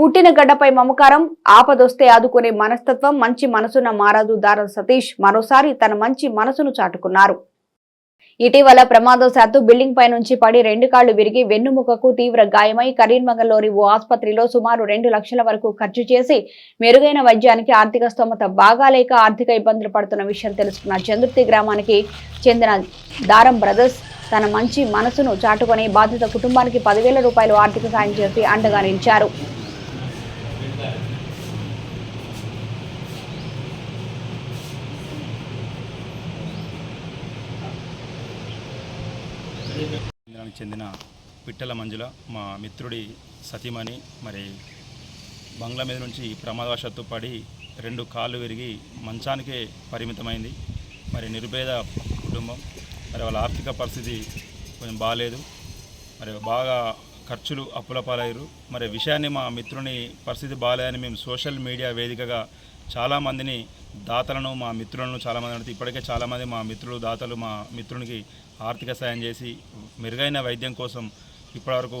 పుట్టిన గడ్డపై మమకారం ఆపదొస్తే ఆదుకునే మనస్తత్వం మంచి మనసున మారాదు దారం సతీష్. మరోసారి తన మంచి మనసును చాటుకున్నారు. ఇటీవల ప్రమాదశాత్తు బిల్డింగ్ పై నుంచి పడి రెండు కాళ్ళు విరిగి వెన్నుముకకు తీవ్ర గాయమై కరీంనగర్లోని ఓ ఆసుపత్రిలో సుమారు రెండు లక్షల వరకు ఖర్చు చేసి మెరుగైన వైద్యానికి ఆర్థిక స్తోమత బాగాలేక ఆర్థిక ఇబ్బందులు పడుతున్న విషయం తెలుసుకున్న చంద్రుతి గ్రామానికి చెందిన దారం బ్రదర్స్ తన మంచి మనసును చాటుకొని బాధిత కుటుంబానికి పదివేల రూపాయలు ఆర్థిక సాయం చేసి అండగా నిలిచారు. కేంద్రానికి చెందిన పిట్టల మంజుల మా మిత్రుడి సతీమణి మరి బంగ్లా మీద నుంచి ప్రమాదవశాత్తు పడి రెండు కాళ్ళు విరిగి మంచానికే పరిమితమైంది. మరి నిరుపేద కుటుంబం మరి వాళ్ళ ఆర్థిక పరిస్థితి కొంచెం బాగాలేదు మరి బాగా ఖర్చులు అప్పుల పాలయ్యారు. మరి విషయాన్ని మా మిత్రుని పరిస్థితి బాగాలేదని మేము సోషల్ మీడియా వేదికగా చాలామందిని దాతలను మా మిత్రులను చాలామంది అడిగితే ఇప్పటికే చాలామంది మా మిత్రులు దాతలు మా మిత్రునికి ఆర్థిక సాయం చేసి మెరుగైన వైద్యం కోసం ఇప్పటివరకు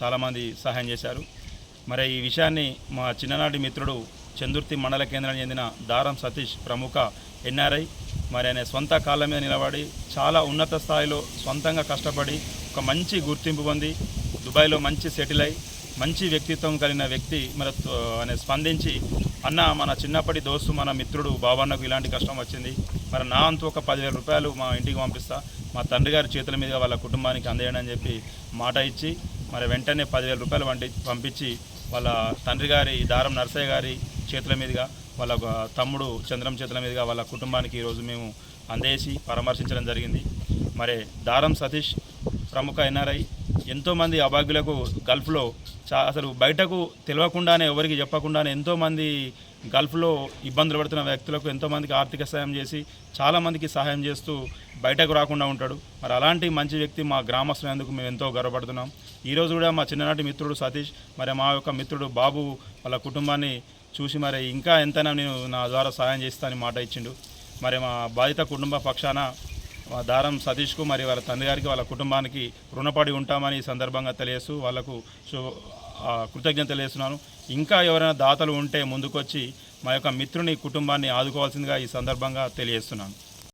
చాలామంది సహాయం చేశారు. మరి ఈ విషయాన్ని మా చిన్ననాటి మిత్రుడు చందుర్తి మండల కేంద్రానికి చెందిన దారం సతీష్ ప్రముఖ ఎన్ఆర్ఐ మరి ఆయన సొంత కాళ్ళ మీద నిలబడి చాలా ఉన్నత స్థాయిలో సొంతంగా కష్టపడి ఒక మంచి గుర్తింపు పొంది దుబాయ్లో మంచి సెటిల్ అయి మంచి వ్యక్తిత్వం కలిగిన వ్యక్తి మరి తో- స్పందించి అన్న మన చిన్నప్పటి దోస్తు మన మిత్రుడు బాబన్నకు ఇలాంటి కష్టం వచ్చింది. మరి నా అంతు ఒక పదివేల రూపాయలు మా ఇంటికి పంపిస్తా. మా తండ్రి గారి చేతుల మీదుగా వాళ్ళ కుటుంబానికి అందేయండి అని చెప్పి మాట ఇచ్చి మరి వెంటనే పదివేల రూపాయలు వంటి పంపించి వాళ్ళ తండ్రి గారి దారం నర్సయ్య గారి చేతుల మీదుగా వాళ్ళ తమ్ముడు చంద్రం చేతుల మీదుగా వాళ్ళ కుటుంబానికి ఈరోజు మేము అందేసి పరామర్శించడం జరిగింది. మరి దారం సతీష్ ప్రముఖ ఎన్ఆర్ఐ. ఎంతోమంది అభాగ్యులకు గల్ఫ్లో చా అసలు బయటకు తెలియకుండానే ఎవరికి చెప్పకుండానే ఎంతోమంది గల్ఫ్లో ఇబ్బందులు పడుతున్న వ్యక్తులకు ఎంతోమందికి ఆర్థిక సాయం చేసి చాలామందికి సహాయం చేస్తూ బయటకు రాకుండా ఉంటాడు. మరి అలాంటి మంచి వ్యక్తి మా గ్రామస్తులందుకు మేము ఎంతో గర్వపడుతున్నాం. ఈరోజు కూడా మా చిన్ననాటి మిత్రుడు సతీష్ మరి మా యొక్క మిత్రుడు బాబు వాళ్ళ కుటుంబాన్ని చూసి మరి ఇంకా ఎంతైనా నేను నా ద్వారా సహాయం చేస్తానని మాట ఇచ్చిండు. మరి మా బాధిత కుటుంబ పక్షాన దారం సతీష్కు మరి వాళ్ళ తండ్రి గారికి వాళ్ళ కుటుంబానికి రుణపడి ఉంటామని ఈ సందర్భంగా తెలియస్తూ వాళ్ళకు కృతజ్ఞత తెలియస్తున్నాను ఇంకా ఎవరైనా దాతలు ఉంటే ముందుకొచ్చి మా యొక్క మిత్రుని కుటుంబాన్ని ఆదుకోవాల్సిందిగా ఈ సందర్భంగా తెలియజేస్తున్నాను.